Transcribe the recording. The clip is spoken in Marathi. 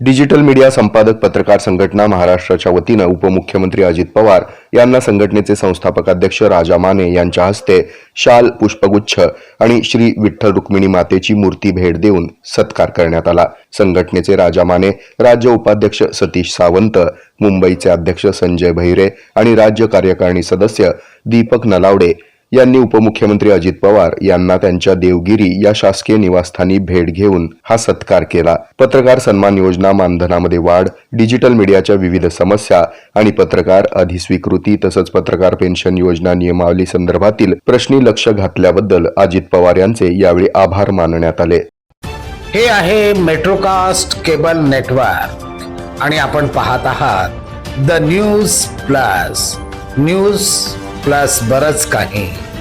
डिजिटल मीडिया संपादक पत्रकार संघटना महाराष्ट्राच्या वतीनं उपमुख्यमंत्री अजित पवार यांना संघटनेचे संस्थापक अध्यक्ष राजा माने यांच्या हस्ते शाल पुष्पगुच्छ आणि श्री विठ्ठल रुक्मिणी मातेची मूर्ती भेट देऊन सत्कार करण्यात आला. संघटनेचे राजा माने राज्य उपाध्यक्ष सतीश सावंत मुंबईचे अध्यक्ष संजय भैरे आणि राज्य कार्यकारिणी सदस्य दीपक नलावडे यांनी उपमुख्यमंत्री अजित पवार यांना त्यांच्या देवगिरी या शासकीय निवासस्थानी भेट घेऊन हा सत्कार केला. पत्रकार सन्मान योजना मानधनामध्ये वाढ डिजिटल मीडियाच्या विविध समस्या आणि पत्रकार अधिस्वीकृती तसंच पत्रकार पेन्शन योजना नियमावली संदर्भातील प्रश्नी लक्ष घातल्याबद्दल अजित पवार यांचे यावेळी आभार मानण्यात आले. हे आहे मेट्रोकास्ट केबल नेटवर्क आणि आपण पाहत आहात the news plus. News plus बरंच काही.